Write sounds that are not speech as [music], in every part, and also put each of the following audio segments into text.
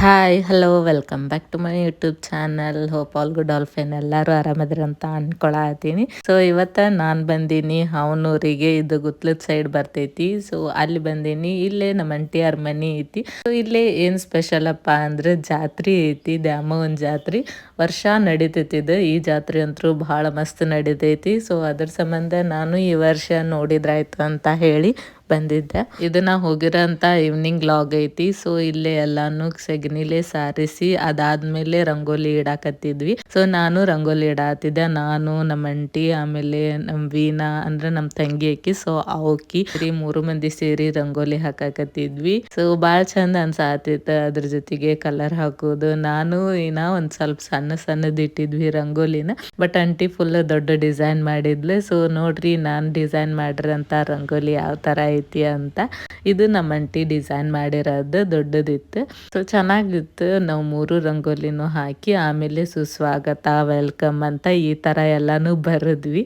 Hi hello welcome back to my YouTube channel hope all good all fine ಎಲ್ಲರೂ ಆರಾಮದ್ರಿ ಅಂತ ಅನ್ಕೊಳತೀನಿ so ಇವತ್ತ ನಾನು ಬಂದೀನಿ ಅವನೂರಿಗೆ. ಇದು ಗುತ್ಲದ ಸೈಡ್ ಬರ್ತೈತಿ. ಸೊ ಅಲ್ಲಿ ಬಂದೀನಿ. ಇಲ್ಲೇ ನಮ್ಮ ಅಂಟಿಯರ್ ಮನಿ ಐತಿ. ಸೊ ಇಲ್ಲೇ ಏನ್ ಸ್ಪೆಷಲ್ ಅಪ್ಪ ಅಂದ್ರೆ ಜಾತ್ರೆ ಐತಿ. ದ್ಯಾಮವನ್ ಜಾತ್ರೆ. ವರ್ಷ ನಡೀತೈತಿ ಇದು. ಈ ಜಾತ್ರೆ ಅಂತೂ ಬಹಳ ಮಸ್ತ್ ನಡೀತೈತಿ. ಸೊ ಅದ್ರ ಸಂಬಂಧ ನಾನು ಈ ವರ್ಷ ನೋಡಿದ್ರಾಯ್ತು ಅಂತ ಹೇಳಿ ಬಂದಿದ್ದೆ. ಇದನ್ನ ಹೋಗಿರೋ ಅಂತ ಈವ್ನಿಂಗ್ ಲಾಗ್ ಐತಿ. ಸೊ ಇಲ್ಲೇ ಎಲ್ಲಾನು ಸೆಗಣಿಲೆ ಸಾರಿಸಿ, ಅದಾದ್ಮೇಲೆ ರಂಗೋಲಿ ಇಡಾಕತ್ತಿದ್ವಿ. ಸೊ ನಾನು ರಂಗೋಲಿ ಇಡಾತಿದ್ದೆ. ನಾನು ನಮ್ಮ ಅಂಟಿ ಆಮೇಲೆ ನಮ್ ವೀನಾ, ಅಂದ್ರೆ ನಮ್ ತಂಗಿ ಅಕ್ಕಿ ಸೊ ಅವಕ್ಕಿ ಸೇರಿ ಮೂರು ಮಂದಿ ಸೇರಿ ರಂಗೋಲಿ ಹಾಕಾಕತ್ತಿದ್ವಿ. ಸೊ ಬಾಳ್ ಚಂದ ಅನ್ಸಾತಿತ್ತ ಅದ್ರ ಜೊತೆಗೆ ಕಲರ್ ಹಾಕೋದು. ನಾನು ಇನ್ನ ಒಂದ್ ಸ್ವಲ್ಪ ಸಣ್ಣ ಸಣ್ಣದ್ ಇಟ್ಟಿದ್ವಿ ರಂಗೋಲಿನ. ಬಟ್ ಅಂಟಿ ಫುಲ್ ದೊಡ್ಡ ಡಿಸೈನ್ ಮಾಡಿದ್ಲೆ. ಸೊ ನೋಡ್ರಿ ನಾನ್ ಡಿಸೈನ್ ಮಾಡಿರಂತ ರಂಗೋಲಿ ಯಾವ ತರ ಐತಿ ಅಂತ. ಇದು ನಮ್ಮ ಅಂಟಿ ಡಿಸೈನ್ ಮಾಡಿರೋದು ದೊಡ್ಡದಿತ್ತು. ಸೊ ಚೆನ್ನಾಗಿತ್ತು. ನಾವು ಮೂರು ರಂಗೋಲಿನೂ ಹಾಕಿ ಆಮೇಲೆ ಸುಸ್ವಾಗತ, ವೆಲ್ಕಮ್ ಅಂತ ಈ ತರ ಎಲ್ಲಾನು ಬರದ್ವಿ.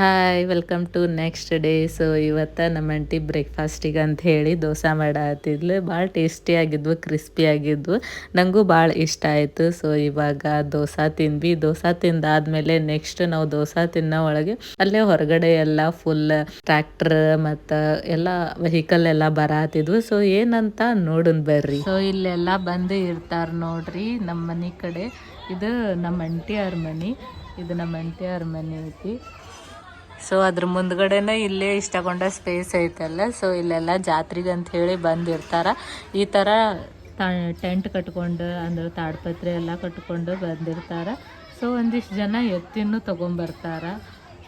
Hi welcome to next day so ಇವತ್ತು ನಮ್ಮ ಆಂಟಿ ಬ್ರೇಕ್ಫಾಸ್ಟಿಗೆ ಅಂತ ಹೇಳಿ ದೋಸೆ ಮಾಡತ್ತಿದ್ಲು ಭಾಳ ಟೇಸ್ಟಿ ಆಗಿದ್ವು ಕ್ರಿಸ್ಪಿ ಆಗಿದ್ವು. ನನಗೂ ಭಾಳ ಇಷ್ಟ ಆಯಿತು. ಸೊ ಇವಾಗ ದೋಸೆ ತಿಂದ್ವಿ. ದೋಸೆ ತಿಂದಾದ್ಮೇಲೆ ನೆಕ್ಸ್ಟ್ ನಾವು ದೋಸೆ ತಿನ್ನೋ ಒಳಗೆ ಅಲ್ಲೇ ಹೊರಗಡೆ ಎಲ್ಲ ಫುಲ್ ಟ್ರ್ಯಾಕ್ಟರ್ ಮತ್ತು ಎಲ್ಲ ವೆಹಿಕಲ್ ಎಲ್ಲ ಬರತ್ತಿದ್ವು ಸೊ ಏನಂತ ನೋಡನ್ ಬರ್ರಿ. ಸೊ ಇಲ್ಲೆಲ್ಲ ಬಂದು ಇರ್ತಾರೆ ನೋಡ್ರಿ ನಮ್ಮ ಮನೆ ಕಡೆ. ಇದು ನಮ್ಮ ಅಂಟಿ ಅವ್ರ ಮನೆ. ಇದು ನಮ್ಮ ಅಂಟಿ ಅವ್ರ ಮನೆ ಐತಿ. ಸೊ ಅದ್ರ ಮುಂದ್ಗಡೆನೆ ಇಲ್ಲೇ ಇಷ್ಟಕೊಂಡ ಸ್ಪೇಸ್ ಐತಲ್ಲ. ಸೊ ಇಲ್ಲೆಲ್ಲ ಜಾತ್ರೆಗೆ ಅಂತ ಹೇಳಿ ಬಂದಿರ್ತಾರ. ಈ ಥರ ಟೆಂಟ್ ಕಟ್ಕೊಂಡು, ಅಂದ್ರೆ ತಾಡ್ಪತ್ರೆ ಎಲ್ಲ ಕಟ್ಕೊಂಡು ಬಂದಿರ್ತಾರ. ಸೊ ಒಂದಿಷ್ಟು ಜನ ಎತ್ತಿನೂ ತೊಗೊಂಬರ್ತಾರ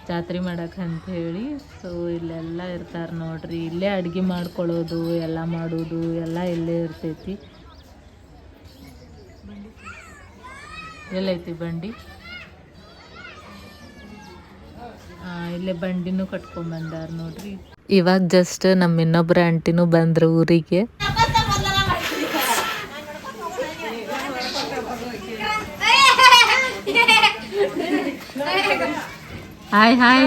ಜಾತ್ರೆ ಮಾಡಕ್ಕೆ ಹೇಳಿ. ಸೊ ಇಲ್ಲೆಲ್ಲ ಇರ್ತಾರೆ ನೋಡ್ರಿ. ಇಲ್ಲೇ ಅಡ್ಗೆ ಮಾಡ್ಕೊಳ್ಳೋದು ಎಲ್ಲ ಮಾಡೋದು, ಎಲ್ಲ ಇಲ್ಲೇ ಇರ್ತೈತಿ. ಎಲ್ಲೈತಿ ಬಂಡಿ ಆ, ಇಲ್ಲೇ ಬಂಡಿನೂ ಕಟ್ಕೊಂಡ್ ಬಂದಾರ ನೋಡ್ರಿ. ಇವಾಗ ಜಸ್ಟ್ ನಮ್ಮ ಇನ್ನೊಬ್ರ ಆಂಟಿನೂ ಬಂದ್ರು ಊರಿಗೆ. ಹಾಯ್ ಹಾಯ್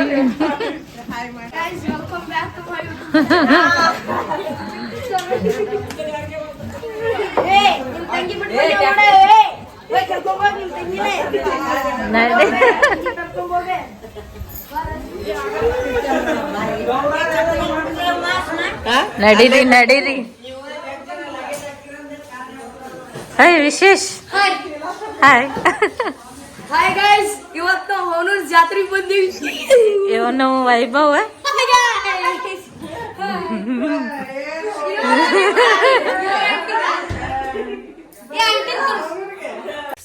ನಡೀರಿ ನಡೀರಿ hi Vishesh hi hi guys ಇವತ್ತು ನಾವು ಹೊನೂರ್ ಜಾತ್ರೆಗೆ ಬಂದೀವಿ ಇವನು ವೈಭವ್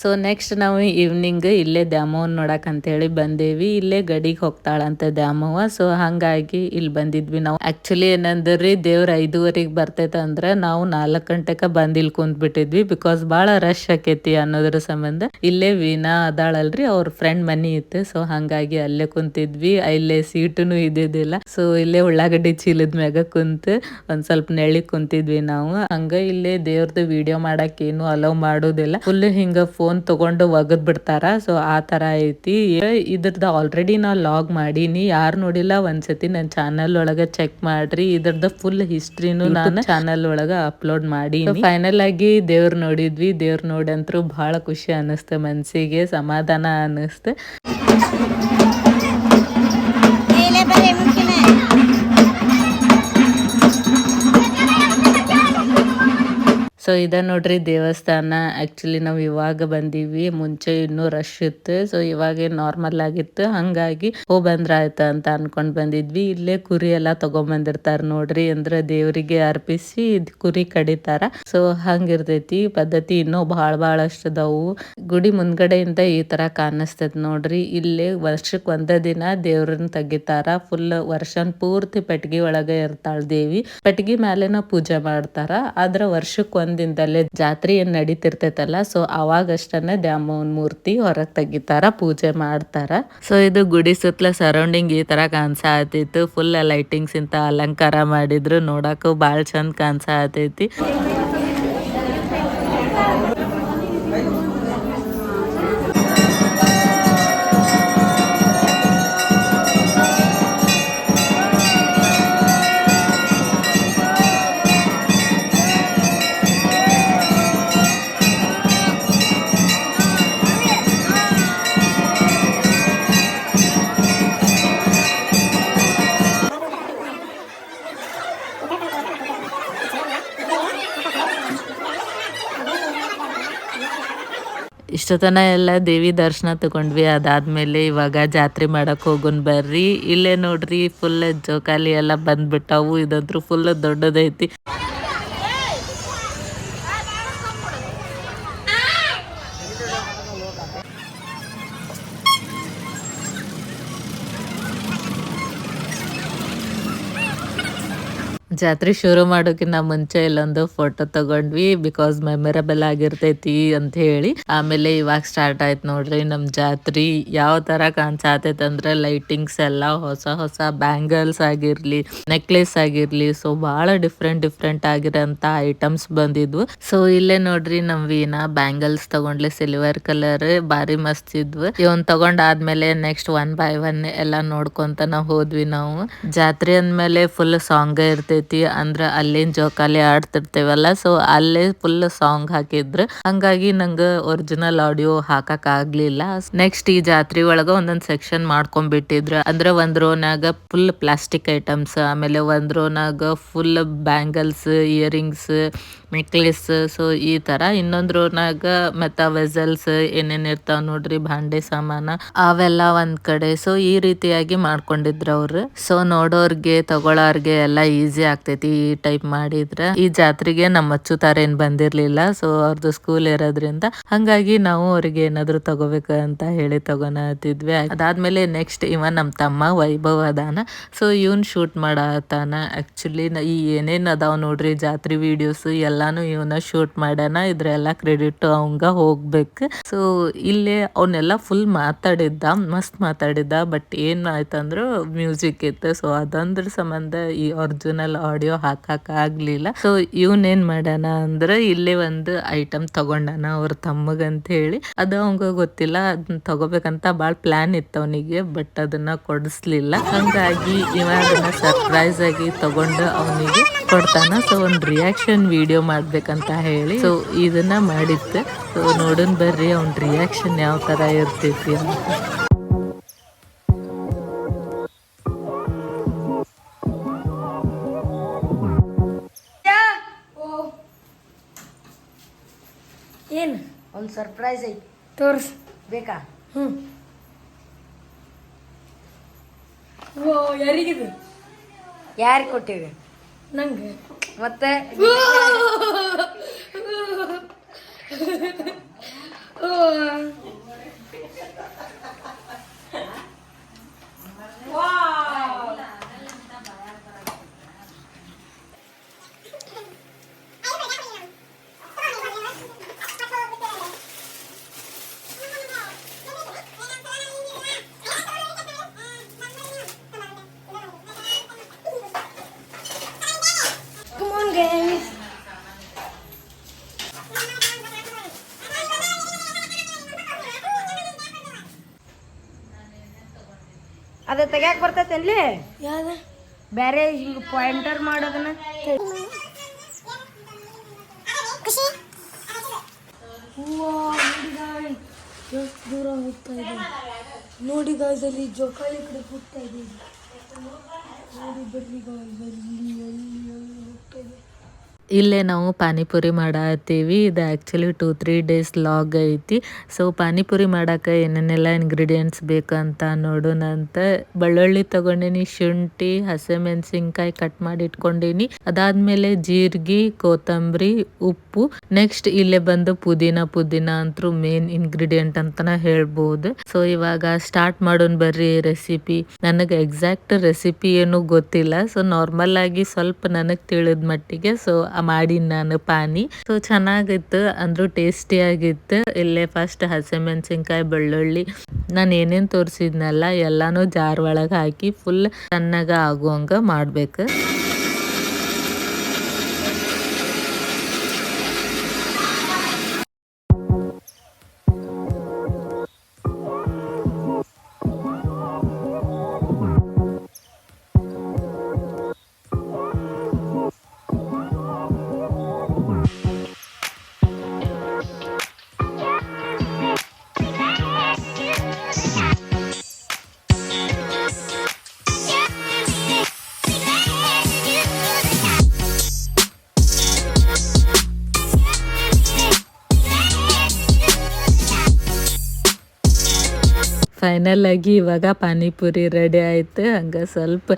ಸೊ ನೆಕ್ಸ್ಟ್ ನಾವು ಈವ್ನಿಂಗ್ ಇಲ್ಲೇ ದ್ಯಾಮವ್ವನ್ ನೋಡಕ್ ಅಂತೇಳಿ ಬಂದೇವಿ. ಇಲ್ಲೇ ಗಡಿಗೆ ಹೋಗ್ತಾಳಂತ ದ್ಯಾಮವ್ವ. ಸೊ ಹಂಗಾಗಿ ಇಲ್ಲಿ ಬಂದಿದ್ವಿ ನಾವು. ಆಕ್ಚುಲಿ ಏನಂದ್ರಿ ದೇವ್ರ ಐದುವರೆಗೆ ಬರ್ತೈತೆ ಅಂದ್ರೆ ನಾವು ನಾಲ್ಕು ಗಂಟೆಗೆ ಬಂದ್ ಇಲ್ಲಿ ಕುಂತ್ ಬಿಟ್ಟಿದ್ವಿ ಬಿಕಾಸ್ ಭಾಳ ರಶ್ ಆಕೈತಿ ಅನ್ನೋದ್ರ ಸಂಬಂಧ. ಇಲ್ಲೇ ವೀಣಾ ಅದಾಳಲ್ರಿ, ಅವ್ರ ಫ್ರೆಂಡ್ ಮನಿ ಇತ್ತು. ಸೊ ಹಂಗಾಗಿ ಅಲ್ಲೇ ಕುಂತಿದ್ವಿ. ಇಲ್ಲೇ ಸೀಟುನು ಇದ್ದಿದ್ದಿಲ್ಲ. ಸೊ ಇಲ್ಲೇ ಉಳ್ಳಾಗಡ್ಡಿ ಚೀಲದ ಮ್ಯಾಗ ಕುಂತು ಒಂದ್ ಸ್ವಲ್ಪ ನೆಳಿ ಕುಂತಿದ್ವಿ ನಾವು. ಹಂಗ ಇಲ್ಲೇ ದೇವ್ರದ್ದು ವಿಡಿಯೋ ಮಾಡಕ್ ಏನು ಅಲೋ ಮಾಡೋದಿಲ್ಲ. ಫುಲ್ ಹಿಂಗ ಫೋನ್ ತಗೊಂಡು ಒಗದ್ ಬಿಡ್ತಾರ. ಸೊ ಆ ತರ ಐತಿ. ಇದ್ರದ ಆಲ್ರೆಡಿ ನಾ ಲಾಗ್ ಮಾಡೀನಿ. ಯಾರು ನೋಡಿಲ್ಲ ಒಂದ್ಸತಿ ನನ್ನ ಚಾನಲ್ ಒಳಗ ಚೆಕ್ ಮಾಡ್ರಿ. ಇದ್ರದ ಫುಲ್ ಹಿಸ್ಟ್ರಿನು ನಾನು ಚಾನಲ್ ಒಳಗ ಅಪ್ಲೋಡ್ ಮಾಡಿ ಫೈನಲ್ ಆಗಿ ದೇವ್ರ ನೋಡಿದ್ವಿ. ದೇವ್ರ ನೋಡಂತ್ರು ಬಹಳ ಖುಷಿ ಅನಿಸ್ತ ಮನ್ಸಿಗೆ ಸಮಾಧಾನ ಅನಿಸ್ತ. ಸೊ ಇದ ನೋಡ್ರಿ ದೇವಸ್ಥಾನ. ಆಕ್ಚುಲಿ ನಾವು ಇವಾಗ ಬಂದೀವಿ. ಮುಂಚೆ ಇನ್ನೂ ರಶ್ ಇತ್ತು. ಸೊ ಇವಾಗ ನಾರ್ಮಲ್ ಆಗಿತ್ತು. ಹಂಗಾಗಿ ಓ ಬಂದ್ರ ಅಂತ ಅನ್ಕೊಂಡ್ ಬಂದಿದ್ವಿ. ಇಲ್ಲೇ ಕುರಿ ಎಲ್ಲಾ ತಗೊಂಡ್ ಬಂದಿರ್ತಾರ ನೋಡ್ರಿ ಅಂದ್ರ ದೇವರಿಗೆ ಅರ್ಪಿಸಿ ಕುರಿ ಕಡಿತಾರ. ಸೊ ಹಂಗಿರ್ತೈತಿ. ಪದ್ಧತಿ ಇನ್ನೂ ಬಹಳ ಬಹಳಷ್ಟು ಅದಾವು. ಗುಡಿ ಮುಂದ್ಗಡೆಯಿಂದ ಈ ತರ ಕಾಣಿಸ್ತೈತ್ ನೋಡ್ರಿ. ಇಲ್ಲೇ ವರ್ಷಕ್ ಒಂದ ದಿನ ದೇವ್ರನ್ನ ತೆಗಿತಾರ. ಫುಲ್ ವರ್ಷನ್ ಪೂರ್ತಿ ಪೆಟ್ಗಿ ಒಳಗ ಇರ್ತಾಳ ದೇವಿ. ಪೆಟ್ಗಿ ಮೇಲೆನ ಪೂಜೆ ಮಾಡ್ತಾರ. ಆದ್ರ ವರ್ಷಕ್ ಒಂದ್ ದಿನದಲ್ಲೇ ಜಾತ್ರೆ ಏನ್ ನಡೀತಿರ್ತೈತಲ್ಲ ಸೊ ಅವಾಗಷ್ಟನ್ನ ದ್ಯಾಮವ್ವನ್ ಮೂರ್ತಿ ಹೊರಗ್ ತೆಗಿತಾರ, ಪೂಜೆ ಮಾಡ್ತಾರ. ಸೊ ಇದು ಗುಡಿ ಸುತ್ತಲ ಸರೌಂಡಿಂಗ್ ಈ ತರ ಕಾಣ್ಸಾತಿತ್ತು ಫುಲ್ ಲೈಟಿಂಗ್ಸ್ ಇಂತ ಅಲಂಕಾರ ಮಾಡಿದ್ರು, ನೋಡಕ್ಕೂ ಬಾಳ್ ಚಂದ ಕಾಣ್ಸಾತೈತಿ. ಇಷ್ಟೊತ್ತನ ಎಲ್ಲ ದೇವಿ ದರ್ಶನ ತಗೊಂಡ್ವಿ. ಅದಾದ್ಮೇಲೆ ಇವಾಗ ಜಾತ್ರೆ ಮಾಡಕ್ ಹೋಗುನ್ ಬರ್ರಿ. ಇಲ್ಲೇ ನೋಡ್ರಿ ಫುಲ್ ಜೋಕಾಲಿ ಎಲ್ಲ ಬಂದ್ಬಿಟ್ಟವು. ಇದಂತ್ರು ಫುಲ್ ದೊಡ್ಡದೈತಿ. ಜಾತ್ರೆ ಶುರು ಮಾಡೋಕ್ಕಿಂತ ಮುಂಚೆ ಇಲ್ಲೊಂದು ಫೋಟೋ ತಗೊಂಡ್ವಿ ಬಿಕಾಸ್ ಮೆಮೊರಬಲ್ ಆಗಿರ್ತೈತಿ ಅಂತ ಹೇಳಿ. ಆಮೇಲೆ ಇವಾಗ ಸ್ಟಾರ್ಟ್ ಆಯ್ತು ನೋಡ್ರಿ ನಮ್ ಜಾತ್ರಿ. ಯಾವ ತರ ಕಾಣ್ಸಾತೈತ್ ಅಂದ್ರೆ ಲೈಟಿಂಗ್ಸ್ ಎಲ್ಲ, ಹೊಸ ಹೊಸ ಬ್ಯಾಂಗಲ್ಸ್ ಆಗಿರ್ಲಿ ನೆಕ್ಲೆಸ್ ಆಗಿರ್ಲಿ ಸೊ ಬಹಳ ಡಿಫ್ರೆಂಟ್ ಡಿಫ್ರೆಂಟ್ ಆಗಿರೋಂತ ಐಟಮ್ಸ್ ಬಂದಿದ್ವು. ಸೊ ಇಲ್ಲೇ ನೋಡ್ರಿ ನಮ್ ವೀನಾ ಬ್ಯಾಂಗಲ್ಸ್ ತಗೊಂಡ್ಲಿ ಸಿಲ್ವರ್ ಕಲರ್ ಬಾರಿ ಮಸ್ತ್ ಇದ್ವು. ಇವನ್ ತಗೊಂಡ್ ಆದ್ಮೇಲೆ ನೆಕ್ಸ್ಟ್ ಒನ್ ಬೈ ಒನ್ ಎಲ್ಲ ನೋಡ್ಕೊಂತ ನಾವ್ ಹೋದ್ವಿ ನಾವು. ಜಾತ್ರೆ ಅಂದ್ಮೇಲೆ ಫುಲ್ ಸಾಂಗ್ ಇರ್ತೈತಿ. ಅಂದ್ರ ಅಲ್ಲೇನ್ ಜೋಕಾಲಿ ಆಡ್ತಿರ್ತೇವಲ್ಲ ಸೊ ಅಲ್ಲೇ ಫುಲ್ ಸಾಂಗ್ ಹಾಕಿದ್ರು. ಹಂಗಾಗಿ ನಂಗ ಒರಿಜಿನಲ್ ಆಡಿಯೋ ಹಾಕಕ್ ಆಗ್ಲಿಲ್ಲ. ನೆಕ್ಸ್ಟ್ ಈ ಜಾತ್ರೆ ಒಳಗ ಒಂದೊಂದ್ ಸೆಕ್ಷನ್ ಮಾಡ್ಕೊಂಡ್ಬಿಟ್ಟಿದ್ರು. ಅಂದ್ರ ಒಂದ್ ರೋನಾಗ ಫುಲ್ ಪ್ಲಾಸ್ಟಿಕ್ ಐಟಮ್ಸ್ ಆಮೇಲೆ ಒಂದ್ ರೋನಾಗ full bangles earrings necklace so ಈ ತರ. ಇನ್ನೊಂದ್ ರೋನಾಗ ಮತ್ತ ವೆಸಲ್ಸ್ ಏನೇನ್ ಇರ್ತಾವ ನೋಡ್ರಿ, ಭಾಂಡೆ ಸಾಮಾನ, ಅವೆಲ್ಲ ಒಂದ್ ಕಡೆ. ಸೊ ಈ ರೀತಿಯಾಗಿ ಮಾಡ್ಕೊಂಡಿದ್ರ ಅವ್ರು. ಸೊ ನೋಡೋರ್ಗೆ ತಗೊಳ್ಳೋರ್ಗೆ ಎಲ್ಲ ಈಸಿ ಆಗ್ತೈತಿ ಈ ಟೈಪ್ ಮಾಡಿದ್ರ. ಈ ಜಾತ್ರೆಗೆ ನಮ್ಮ ಅಚ್ಚುತಾರ ಏನ್ ಬಂದಿರ್ಲಿಲ್ಲ ಸೊ ಅವ್ರದ್ದು ಸ್ಕೂಲ್ ಇರೋದ್ರಿಂದ. ಹಂಗಾಗಿ ನಾವು ಅವ್ರಿಗೆ ಏನಾದ್ರು ತಗೋಬೇಕು ಅಂತ ಹೇಳಿ ತಗೊನತಿದ್ವಿ ಅದಾದ್ಮೇಲೆ ನೆಕ್ಸ್ಟ್ ಇವ ನಮ್ ತಮ್ಮ ವೈಭವ ಅದಾನ. ಸೊ ಇವನ್ ಶೂಟ್ ಮಾಡತಾನ ಆಕ್ಚುಲಿ ಈ ಏನೇನ್ ಅದಾವ ನೋಡ್ರಿ, ಜಾತ್ರೆ ವಿಡಿಯೋಸ್ ಎಲ್ಲಾನು ಇವನ್ನ ಶೂಟ್ ಮಾಡ್ಯಾನ, ಇದ್ರೆಲ್ಲ ಕ್ರೆಡಿಟ್ ಅವಂಗ ಹೋಗ್ಬೇಕು. ಸೊ ಇಲ್ಲಿ ಅವನ್ನೆಲ್ಲ ಫುಲ್ ಮಾತಾಡಿದ್ದ, ಮಸ್ತ್ ಮಾತಾಡಿದ್ದ ಬಟ್ ಏನ್ ಆಯ್ತಂದ್ರು ಮ್ಯೂಸಿಕ್ ಇತ್ತು. ಸೊ ಅದಂದ್ರ ಸಂಬಂಧ ಈ ಒರಿಜಿನಲ್ ಆಡಿಯೋ ಹಾಕಕ್ ಆಗ್ಲಿಲ್ಲ. ಸೊ ಇವನ್ ಏನ್ ಮಾಡ್ಯಾನ ಅಂದ್ರ ಇಲ್ಲೇ ಒಂದು ಐಟಮ್ ತಗೊಂಡಾನ ಅವ್ರ ತಮ್ಮಗಂತ ಹೇಳಿ ಅದು ಅವಂಗ ಗೊತ್ತಿಲ್ಲ ಅದನ್ನ ತಗೋಬೇಕಂತ ಬಾಳ್ ಪ್ಲಾನ್ ಇತ್ತು ಅವನಿಗೆ ಬಟ್ ಅದನ್ನ ಕೊಡಿಸ್ಲಿಲ್ಲ. ಹಂಗಾಗಿ ಇವ ಅದನ್ನ ಸರ್ಪ್ರೈಸ್ ಆಗಿ ತಗೊಂಡು ಅವನಿಗೆ ಕೊಡ್ತಾನ. ಸೊ ಒಂದ್ ರಿಯಾಕ್ಷನ್ ವಿಡಿಯೋ ಮಾಡ್ಬೇಕಂತ ಹೇಳಿ. ಸೊ ಇದನ್ನ ಮಾಡಿದ್ದೆ. ಸೊ ನೋಡೋಣ ಬರ್ರಿ ಅವ್ನ ರಿಯಾಕ್ಷನ್ ಯಾವ ತರ ಇರ್ತೈತಿ ಅಂತ. ಏನು? ಒಂದು ಸರ್ಪ್ರೈಸ್ ಐತಿ. ತೋರ್ಸ್. ಬೇಕಾ? ಹ್ಞೂ ಓ ಯಾರಿಗಿದೆ? ಯಾರಿಗೆ ಕೊಟ್ಟಿವಿ? ನಂಗೆ? ಮತ್ತೆ? [laughs] Come ಅದು ತೆಗ್ಯಾಕ ಬರ್ತೈತೇನ್ಲಿ ಯಾವ್ದ? ಬೇರೆ ಹಿಂಗೆ ಪಾಯಿಂಟರ್ ಮಾಡೋದನ್ನ. ಎಷ್ಟು ದೂರ ಹೋಗ್ತಾ ಇದೆ. ನೋಡಿ ಗಾಯ್ಸ್ ಅಲ್ಲಿ ಜೋಕಾಲಿ ಕಡೆ ಹೋಗ್ತಾ ಇದೆ. ನೋಡಿ ಬರ್ಲಿ ಗಾಯ್ಸ್ ಅಲ್ಲಿ ಅಲ್ಲಿ ಅಲ್ಲಿ ಹೋಗ್ತಾ ಇದೆ ಇಲ್ಲೇ ನಾವು ಪಾನಿಪುರಿ ಮಾಡತ್ತೀವಿ. ಇದು ಆ್ಯಕ್ಚುಲಿ ಟೂ ತ್ರೀ ಡೇಸ್ ಲಾಗ್ ಐತಿ. ಸೊ ಪಾನಿಪುರಿ ಮಾಡೋಕೆ ಏನೇನೆಲ್ಲ ಇಂಗ್ರೀಡಿಯೆಂಟ್ಸ್ ಬೇಕಂತ ನೋಡೋಣ ಅಂತ. ಬೆಳ್ಳುಳ್ಳಿ ತಗೊಂಡಿನಿ, ಶುಂಠಿ ಹಸಿಮೆಣಸಿನ್ಕಾಯಿ ಕಟ್ ಮಾಡಿ ಇಟ್ಕೊಂಡಿನಿ. ಅದಾದ್ಮೇಲೆ ಜೀರಿಗೆ, ಕೊತ್ತಂಬರಿ, ಉಪ್ಪು. ನೆಕ್ಸ್ಟ್ ಇಲ್ಲೇ ಬಂದು ಪುದೀನ ಪುದೀನ ಅಂತೂ ಮೇನ್ ಇಂಗ್ರೀಡಿಯೆಂಟ್ ಅಂತನ ಹೇಳ್ಬೋದು. ಸೊ ಇವಾಗ ಸ್ಟಾರ್ಟ್ ಮಾಡೋಣ ಬರ್ರಿ ರೆಸಿಪಿ ನನಗೆ ಎಕ್ಸಾಕ್ಟ್ ರೆಸಿಪಿ ಏನು ಗೊತ್ತಿಲ್ಲ. ಸೊ ನಾರ್ಮಲ್ ಆಗಿ ಸ್ವಲ್ಪ ನನಗೆ ತಿಳಿದ ಮಟ್ಟಿಗೆ. ಸೊ ಮಾಡಿ ನಾನು ಪಾನಿ. ಸೊ ಚೆನ್ನಾಗಿತ್ತು, ಅಂದ್ರೂ ಟೇಸ್ಟಿ ಆಗಿತ್ತು ಇಲ್ಲೇ ಫಸ್ಟ್ ಹಸಿಮೆಣಸಿನ್ಕಾಯಿ, ಬೆಳ್ಳುಳ್ಳಿ. ನಾನು ಏನೇನು ತೋರಿಸಿದ್ನಲ್ಲ, ಎಲ್ಲಾನು ಜಾರ್ ಒಳಗೆ ಹಾಕಿ ಫುಲ್ ಸಣ್ಣಗ ಆಗುವಂಗ ಮಾಡ್ಬೇಕು. ಫೈನಲ್ ಆಗಿ ಇವಾಗ ಪಾನಿಪುರಿ ರೆಡಿ ಆಯ್ತು. ಹಂಗ ಸ್ವಲ್ಪ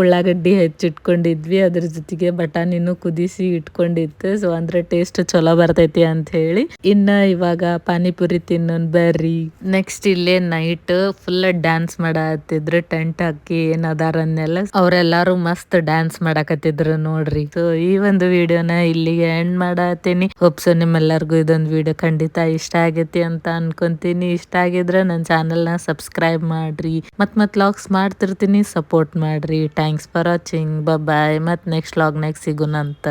ಉಳ್ಳಾಗಡ್ಡಿ ಹೆಚ್ಚಿಟ್ಕೊಂಡಿದ್ವಿ. ಅದ್ರ ಜೊತೆಗೆ ಬಟಾಣಿನೂ ಕುದಿಸಿ ಇಟ್ಕೊಂಡಿತ್ತು. ಸೊ ಅಂದ್ರೆ ಟೇಸ್ಟ್ ಚಲೋ ಬರ್ತೈತಿ ಅಂತ ಹೇಳಿ. ಇನ್ನ ಇವಾಗ ಪಾನಿಪುರಿ ತಿನ್ನೋನ್ ಬರ್ರಿ. ನೆಕ್ಸ್ಟ್ ಇಲ್ಲೇ ನೈಟ್ ಫುಲ್ ಡ್ಯಾನ್ಸ್ ಮಾಡತ್ತಿದ್ರು ಟೆಂಟ್ ಹಾಕಿ ಏನ್ ಅದಾರನ್ನೆಲ್ಲ ಅವ್ರೆಲ್ಲಾರು ಮಸ್ತ್ ಡ್ಯಾನ್ಸ್ ಮಾಡಕತ್ತಿದ್ರು ನೋಡ್ರಿ. ಸೊ ಈ ಒಂದು ವಿಡಿಯೋನ ಇಲ್ಲಿಗೆ ಎಂಡ್ ಮಾಡತ್ತೀನಿ ಹೋಪ್ಸೋ ನಿಮ್ಮೆಲ್ಲರಿಗೂ ಇದೊಂದು ವಿಡಿಯೋ ಖಂಡಿತ ಇಷ್ಟ ಆಗೈತಿ ಅಂತ ಅನ್ಕೊಂತೀನಿ. ಇಷ್ಟ ಆಗಿದ್ರೆ ನನ್ನ ಚಾನೆಲ್ನ ಸಬ್ಸ್ಕ್ರೈಬ್ ಮಾಡ್ರಿ. ಮತ್ ಮತ್ ಲಾಗ್ಸ್ ಮಾಡ್ತಿರ್ತೀನಿ ಸಪೋರ್ಟ್ ಮಾಡ್ರಿ. ಥ್ಯಾಂಕ್ಸ್ ಫಾರ್ ವಾಚಿಂಗ್ ಬಾಯ್ ಮತ್ ನೆಕ್ಸ್ಟ್ ಲಾಗ್ನಾಗ ಸಿಗೋಣಂತ.